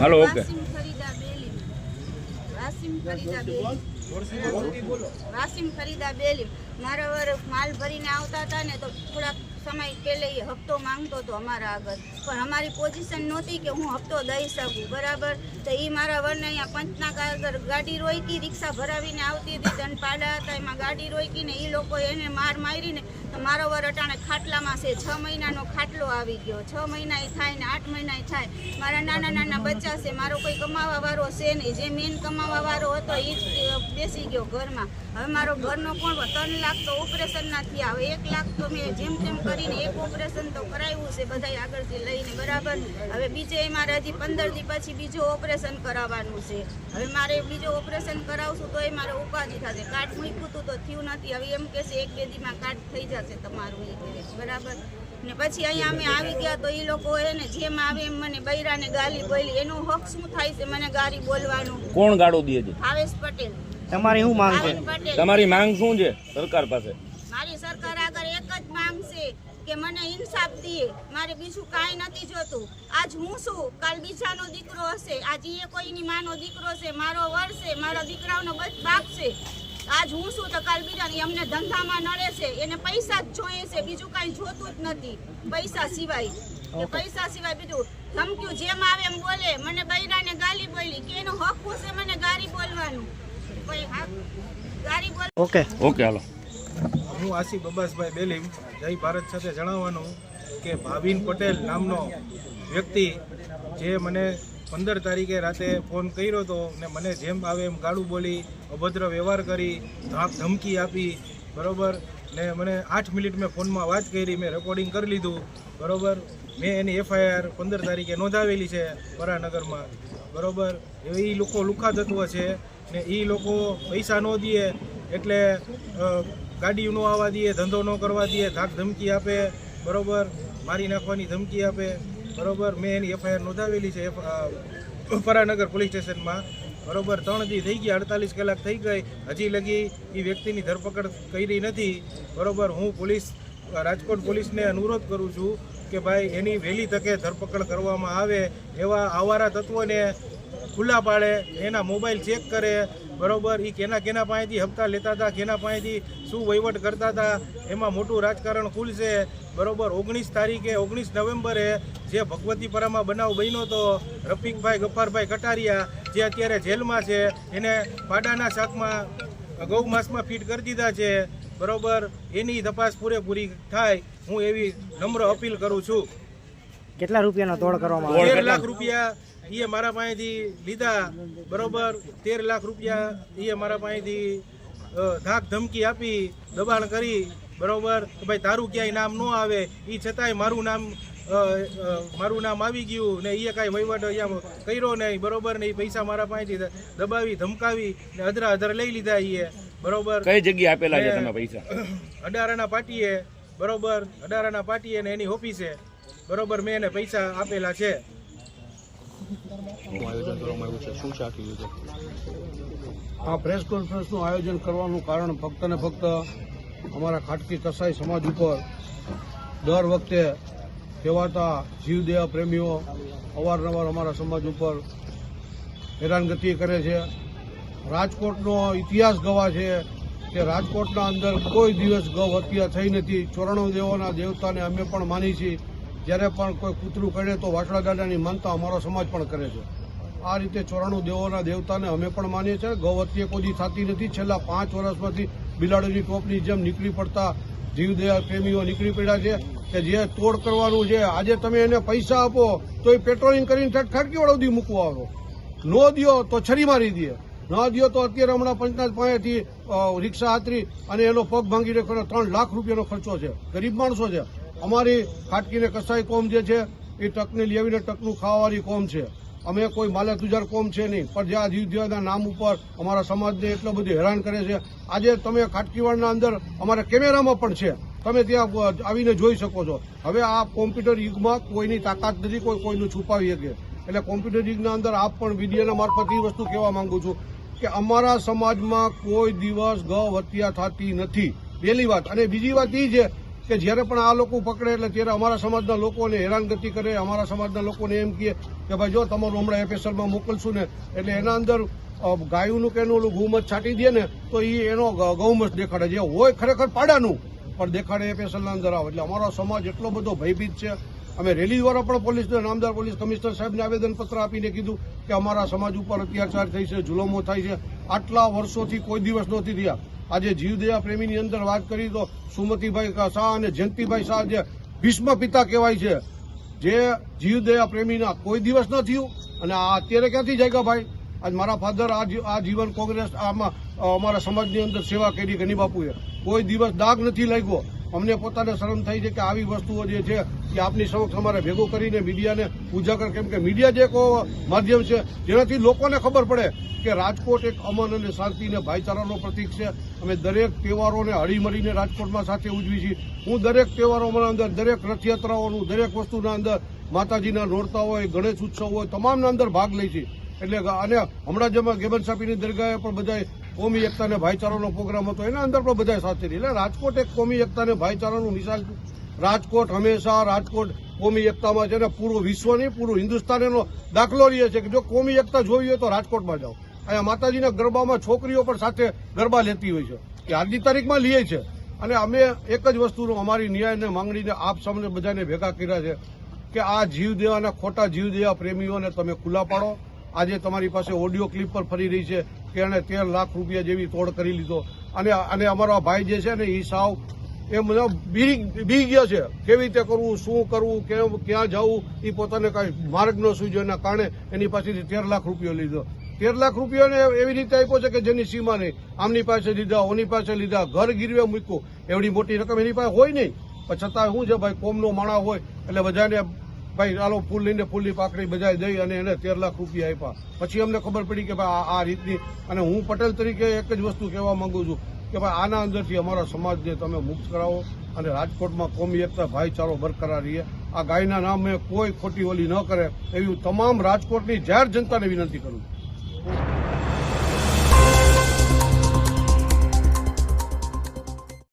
Hello okay. વાસીમ ફરીદા બેલી વાસીમ ફરીદા બેલી. વાસીમ ફરીદા બેલી મારા વર માલ ભરીને આવતા હતા ને તો થોડાક સમય પહેલે એ હપ્તો માંગતો હતો અમારા આગળ. પણ અમારી પોઝિશન નહોતી કે હું હપ્તો દઈ શકું. બરાબર? તો એ મારા વરને અહીંયા પંચના આગળ ગાડી રોકી રિક્ષા ભરાવીને આવતી હતી દંડ પાડા હતા, એમાં ગાડી રોકીને એ લોકો એને માર મારીને તો મારો વર અટાણે ખાટલામાં છે. છ મહિનાનો ખાટલો આવી ગયો. છ મહિના થાય ને આઠ મહિના થાય. મારા નાના નાના બચ્ચા છે. મારો કોઈ કમાવા વાળો છે નહીં. જે મેન કમાવા વાળો હતો એ જ બેસી ગયો ઘરમાં. હવે મારો ઘરનો કોણ ત્રણ લાખ તો ઓપરેશનના થયા. હવે એક લાખ તો મેં જેમ તેમ કરીને એક ઓપરેશન તો કરાવ્યું છે બધા આગળથી લઈને બરાબર. હવે બીજે મારે હજી પંદર દી પછી બીજું ઓપરેશન કરાવવાનું છે. હવે મારે બીજું ઓપરેશન કરાવશું તો એ મારે ઉપાધિ થશે. કાર્ડ મૂક્યું હતું તો થયું નથી. હવે એમ કહેશે એક બે દીમાં કાર્ડ થઈ જશે તમારું એ કહે બરાબર? ને પછી અહીંયા અમે આવી ગયા તો એ લોકો એને જેમ આવે એમ મને બૈરાને ગાલી બોલી. એનો હક શું થાય છે મને ગાલી બોલવાનું? કોણ ગાળો દે છે? ભાવેશ પટેલ. તમારી શું માંગ છે? તમારી માંગ શું છે સરકાર પાસે? મારી સરકાર આગળ એક જ માંગ છે કે મને ઇન્સાફ દે મારે બીજું કાંઈ નથી જોતું. આજ હું છું. કાલ બીજાનો દીકરો હશે. આજ એ કોઈની માનો દીકરો છે. મારો વર છે. મારા દીકરાઓનો બાપ છે. આજ હું છું તો કાલ બીજાની અમને ધંધામાં નડે છે. એને પૈસા જ જોઈએ છે. બીજું કાંઈ જોતું જ નથી. પૈસા સિવાય. પૈસા સિવાય બીજું ધમક્યું જેમ આવે એમ બોલે. મને બૈરાને ગાલી બોલી. કે એનો હક છે મને ગારી બોલવાનું? ગારી બોલ ઓકે. ઓકે હાલો. હું આસિફ અબ્બાસભાઈ બેલીમ, જય ભારત સાથે જણાવવાનું કે ભાવિન પટેલ નામનો વ્યક્તિ જે મને પંદર તારીખે રાતે ફોન કર્યો હતો ને મને જેમ આવે એમ ગાળું બોલી, અભદ્ર વ્યવહાર કરી, ધાક ધમકી આપી, બરાબર? ને મને આઠ મિનિટ મેં ફોનમાં વાત કરી, મેં રેકોર્ડિંગ કરી લીધું, બરાબર? મેં એની એફઆઈઆર પંદર તારીખે નોંધાવેલી છે પરાનગરમાં બરાબર? એ લોકો લુખા તત્વ છે ને એ લોકો પૈસા ન દે એટલે ગાડી ન આવવા દઈએ, ધંધો ન કરવા દઈએ, ધાક ધમકી આપે, બરોબર? મારી નાખવાની ધમકી આપે, બરોબર? મેં એની એફઆઈઆર નોંધાવેલી છે પરાનગર પોલીસ સ્ટેશનમાં, બરોબર? ત્રણ દી થઈ ગયા, અડતાલીસ કલાક થઈ ગઈ, હજી લગી એ વ્યક્તિની ધરપકડ કરી નથી, બરોબર? હું પોલીસ, રાજકોટ પોલીસને અનુરોધ કરું છું કે ભાઈ, એની વહેલી તકે ધરપકડ કરવામાં આવે, એવા આવારા તત્વોને ખુલ્લા પાડે, એના મોબાઈલ ચેક કરે બરોબર એ કેના કેના પાસેથી હપ્તા લેતા હતા, કેના પાસેથી શું વહીવટ કરતા હતા, એમાં મોટું રાજકારણ ખુલશે. બરાબર, ઓગણીસ તારીખે, ઓગણીસ નવેમ્બરે જે ભગવતીપરામાં બનાવ બન્યો હતો, રફીકભાઈ, ગફારભાઈ કટારિયા, જે અત્યારે જેલમાં છે, એને પાડાના શાકમાં, ગૌ માસમાં ફીટ કરી દીધા છે. બરાબર, એની તપાસ પૂરેપૂરી થાય, હું એવી નમ્ર અપીલ કરું છું. કેટલા રૂપિયાનો તોડ કરવામાં આવ્યો તેર લાખ રૂપિયા એ મારા પાસેથી લીધા બરોબર? તેર લાખ રૂપિયા એ મારા પાસેથી ધાક ધમકી આપી દબાણ કરી બરોબર? કે ભાઈ તારું ક્યાંય નામ ન આવે એ છતાંય મારું નામ મારું નામ આવી ગયું ને એ કાંઈ વહીવટ અહીંયા કર્યો નહીં બરોબર? ને એ પૈસા મારા પાસેથી દબાવી ધમકાવી ને અધરા અધર લઈ લીધા એ બરોબર? કઈ જગ્યાએ આપેલા છે તમે પૈસા? અડારાના પાટીએ બરોબર? અડારાના પાટીએ ને એની ઓફિસે બરોબર મેં એને પૈસા આપેલા છે. આયોજન કરવામાં આવ્યું છે? શું છે આખી વિગત આ પ્રેસ કોન્ફરન્સનું આયોજન કરવાનું કારણ ફક્ત ને ફક્ત અમારા ખાટકી કસાઈ સમાજ ઉપર દર વખતે કહેવાતા જીવદેહ પ્રેમીઓ અવારનવાર અમારા સમાજ ઉપર હેરાનગતિ કરે છે. રાજકોટનો ઇતિહાસ ગવા છે કે રાજકોટના અંદર કોઈ દિવસ ગૌ હત્યા થઈ નથી. ચોરણો દેવોના દેવતાને અમે પણ માની છીએ. જ્યારે પણ કોઈ કૂતરું કરે તો વાટડા ગાડાની માનતા અમારો સમાજ પણ કરે છે. આ રીતે ચોરાણું દેવોના દેવતાને અમે પણ માનીએ છીએ. ગૌવત્ય કોઈ થતી નથી. છેલ્લા પાંચ વર્ષમાંથી બિલાડીની ટોપની જેમ નીકળી પડતા જીવદયા પ્રેમીઓ નીકળી પડ્યા છે કે જે તોડ કરવાનું છે. આજે તમે એને પૈસા આપો તો એ પેટ્રોલિંગ કરીને વાળો સુધી મૂકવા આવો. ન દ્યો તો છરી મારી દે. ન દો તો અત્યારે હમણાં પંચનાથ પાસેથી રિક્ષા હાતરી અને એનો પગ ભાંગી નાખ્યો ત્રણ લાખ રૂપિયાનો ખર્ચો છે. ગરીબ માણસો છે. અમારી ખાટકીને કસાઈ કોમ જે છે, એ ટકને લેવીને ટકનું ખાવાવાળી કોમ છે. અમે કોઈ માલે તુજાર કોમ છે નહીં, પણ જે આ જીવદયાના નામ ઉપર અમારા સમાજને એટલો બધું હેરાન કરે છે. આજે તમે ખાટકીવાડના અંદર અમારા કેમેરામાં પણ છે. તમે ત્યાં આવીને જોઈ શકો છો. હવે આ કોમ્પ્યુટર યુગમાં કોઈની તાકાત નથી, કોઈ કોઈનું છુપાવી શકે. એટલે કોમ્પ્યુટર યુગના અંદર આપ પણ વિડીયોના મારફત એ વસ્તુ કહેવા માંગુ છું કે અમારા સમાજમાં કોઈ દિવસ ગૌ હત્યા થતી નથી. પહેલી વાત. અને બીજી વાત એ છે કે જ્યારે પણ આ લોકો પકડે એટલે ત્યારે અમારા સમાજના લોકોને હેરાનગતિ કરે, અમારા સમાજના લોકોને એમ કહે કે ભાઈ જો તમારું હમણાં એફએસએલમાં મોકલશું ને, એટલે એના અંદર ગાયુંનું કે એનું ગૌમત છાંટી દે ને, તો એ એનો ગૌમત દેખાડે જે હોય ખરેખર પાડાનું, પણ દેખાડે એફએસએલના અંદર આવે. એટલે અમારો સમાજ એટલો બધો ભયભીત છે. અમે રેલી દ્વારા પણ પોલીસને, નામદાર પોલીસ કમિશનર સાહેબને આવેદનપત્ર આપીને કીધું કે અમારા સમાજ ઉપર અત્યાચાર થઈ છે, જુલમો થાય છે. આટલા વર્ષોથી કોઈ દિવસ નહોતી થયા. આજે જીવદયા પ્રેમીની અંદર વાત કરી તો સુમતીભાઈ શાહ અને જયંતિભાઈ શાહ જે ભીષ્મ પિતા કહેવાય છે, જે જીવદયા પ્રેમીના કોઈ દિવસ ન થયું અને આ અત્યારે ક્યાંથી જાગ્યા ભાઈ? આજ મારા ફાધર આ જીવન કોંગ્રેસ, આમાં અમારા સમાજની અંદર સેવા કરી ગની બાપુએ? કોઈ દિવસ દાગ નથી લાગ્યો. અમને પોતાને શરમ થઈ છે કે આવી વસ્તુઓ જે છે, એ આપની સમક્ષ અમારે ભેગું કરીને મીડિયાને ઉજાગર, કેમ કે મીડિયા જે એક માધ્યમ છે, જેનાથી લોકોને ખબર પડે કે રાજકોટ એક અમન અને શાંતિ અને ભાઈચારાનો પ્રતીક છે. અમે દરેક તહેવારોને હળીમળીને રાજકોટમાં સાથે ઉજવી છીએ. હું દરેક તહેવારોમાં અંદર, દરેક રથયાત્રાઓનું, દરેક વસ્તુના અંદર માતાજીના નોરતા હોય, ગણેશ ઉત્સવ હોય, તમામના અંદર ભાગ લઈ છીએ. એટલે અને હમણાં જેમાં ગેબન સાપીની દરગાહે પણ બધાએ કોમી એકતા અને ભાઈચારાનો પ્રોગ્રામ હતો. એના અંદર પણ બધા સાથે એટલે રાજકોટ એક કોમી એકતા અને ભાઈચારાનું નિશાન રાજકોટ હંમેશા રાજકોટ કોમી એકતામાં છે ને પૂરું વિશ્વ નહીં પૂરું હિન્દુસ્તાન એનો દાખલો લે છે કે જો કોમી એકતા જોવી હોય તો રાજકોટમાં જાઓ. અહીંયા માતાજીના ગરબામાં છોકરીઓ પણ સાથે ગરબા લેતી હોય છે. કે આજની તારીખમાં લે છે. અને અમે એક જ વસ્તુનો અમારી ન્યાયને માંગણીને આપ સામે બધાને ભેગા કર્યા છે કે આ જીવ દેવાના ખોટા જીવ દેવા પ્રેમીઓને તમે ખુલ્લા પાડો. આજે તમારી પાસે ઓડિયો ક્લિપ પર ફરી રહી છે. એણે તેર લાખ રૂપિયા જેવી તોડ કરી લીધો. અને અને અમારો ભાઈ જે છે ને એ સાવ એ બધા બી બી ગયા છે. કેવી રીતે કરવું, શું કરવું, કેમ, ક્યાં જવું એ પોતાને કાંઈ માર્ગ ન સૂજ્યો. એના કારણે એની પાસેથી તેર લાખ રૂપિયો લીધો. તેર લાખ રૂપિયાને એવી રીતે આપ્યો છે કે જેની સીમા નહીં. આમની પાસે લીધા, ઓની પાસે લીધા, ઘર ગીરવે મૂક્યું. એવડી મોટી રકમ એની પાસે હોય નહીં. પણ છતાં શું છે ભાઈ, કોમનો માણા હોય, એટલે બધાને ભાઈ આલો ફૂલ લઈને ફૂલની પાકડી બજાય દઈ અને એને તેર લાખ રૂપિયા આપ્યા. પછી અમને ખબર પડી કે ભાઈ, આ આ રીતની અને હું પટેલ તરીકે એક જ વસ્તુ કહેવા માંગુ છું કે ભાઈ, આના અંદરથી અમારા સમાજને તમે મુક્ત કરાવો અને રાજકોટમાં કોમી એકતા ભાઈચારો બરકરાર રહીએ આ ગાયના નામે કોઈ ખોટી ઓલી ન કરે, એવી તમામ રાજકોટની જાહેર જનતાને વિનંતી કરું છું.